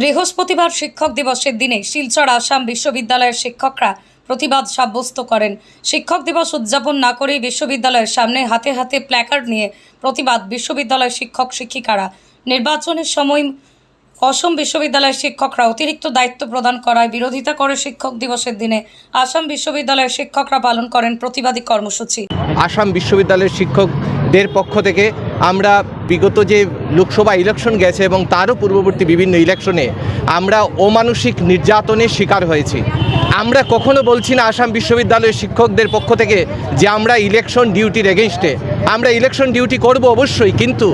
বৃহস্পতিবার শিক্ষক দিবসের দিনে শিলচর আসাম বিশ্ববিদ্যালয়ের শিক্ষকরা প্রতিবাদ সাব্যস্ত করেন। শিক্ষক দিবস উদযাপন না করেই বিশ্ববিদ্যালয়ের সামনে হাতে হাতে প্ল্যাকার্ড নিয়ে প্রতিবাদ বিশ্ববিদ্যালয়ের শিক্ষক শিক্ষিকারা। নির্বাচনের সময় অসম বিশ্ববিদ্যালয়ের শিক্ষকরা অতিরিক্ত দায়িত্ব প্রদান করায় বিরোধিতা করে শিক্ষক দিবসের দিনে আসাম বিশ্ববিদ্যালয়ের শিক্ষকরা পালন করেন প্রতিবাদী কর্মসূচি। আসাম বিশ্ববিদ্যালয়ের শিক্ষকদের পক্ষ থেকে আমরা বিগত যে লোকসভা ইলেকশন গেছে এবং তারও পূর্ববর্তী বিভিন্ন ইলেকশনে আমরা অমানসিক নির্যাতনের শিকার হয়েছি। আমরা কখনো বলছি না আসাম বিশ্ববিদ্যালয়ের শিক্ষকদের পক্ষ থেকে যে আমরা ইলেকশন ডিউটির এগেনস্টে আমরা ইলেকশন ডিউটি করব অবশ্যই, কিন্তু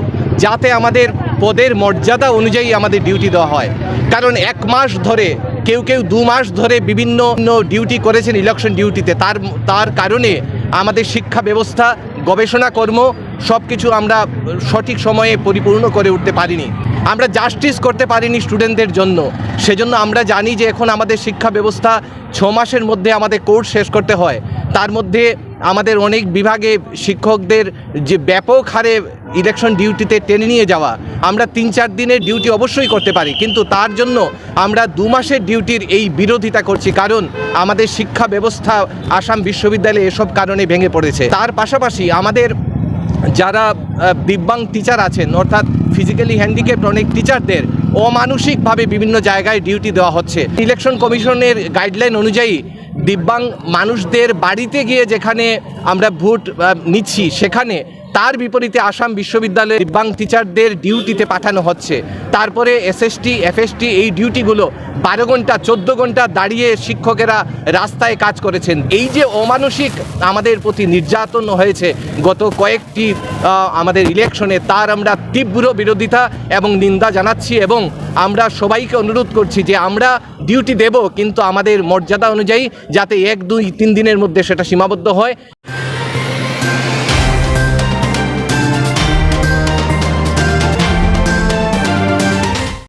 যাতে আমাদের পদের মর্যাদা অনুযায়ী আমাদের ডিউটি দেওয়া হয়। কারণ এক মাস ধরে, কেউ কেউ দু মাস ধরে বিভিন্ন ডিউটি করেছেন ইলেকশন ডিউটিতে তার তার কারণে আমাদের শিক্ষা ব্যবস্থা গবেষণা কর্ম সব কিছু আমরা সঠিক সময়ে পরিপূর্ণ করে উঠতে পারিনি। আমরা জাস্টিস করতে পারিনি স্টুডেন্টদের জন্য। সেজন্য আমরা জানি যে এখন আমাদের শিক্ষা ব্যবস্থা ছ মাসের মধ্যে আমাদের কোর্স শেষ করতে হয়। তার মধ্যে আমাদের অনেক বিভাগে শিক্ষকদের যে ব্যাপক হারে ইলেকশন ডিউটিতে টেনে নিয়ে যাওয়া, আমরা তিন চার দিনের ডিউটি অবশ্যই করতে পারি। কিন্তু তার জন্য আমরা দু মাসের ডিউটির এই বিরোধিতা করছি। কারণ আমাদের শিক্ষা ব্যবস্থা আসাম বিশ্ববিদ্যালয়ে এসব কারণে ভেঙে পড়েছে। তার পাশাপাশি আমাদের যারা দিব্যাং টিচার আছেন, অর্থাৎ ফিজিক্যালি হ্যান্ডিক্যাপ্ট অনেক টিচারদের অমানসিকভাবে বিভিন্ন জায়গায় ডিউটি দেওয়া হচ্ছে। ইলেকশন কমিশনের গাইডলাইন অনুযায়ী দিব্যাং মানুষদের বাড়িতে গিয়ে যেখানে আমরা ভোট নিচ্ছি, সেখানে তার বিপরীতে আসাম বিশ্ববিদ্যালয়ে দিব্যাং টিচারদের ডিউটিতে পাঠানো হচ্ছে। তারপরে এসএসটি, এফএসটি এই ডিউটিগুলো বারো ঘণ্টা, চোদ্দ ঘণ্টা দাঁড়িয়ে শিক্ষকেরা রাস্তায় কাজ করেছেন। এই যে অমানসিক আমাদের প্রতি নির্যাতন হয়েছে, গত কয়েকটি আমাদের ইলেকশনে তার আমরা তীব্র বিরোধিতা এবং নিন্দা জানাচ্ছি এবং আমরা সবাইকে অনুরোধ করছি যে আমরা ডিউটি দেব, কিন্তু আমাদের মর্যাদা অনুযায়ী যাতে এক, দুই, তিন দিনের মধ্যে সেটা সীমাবদ্ধ হয়।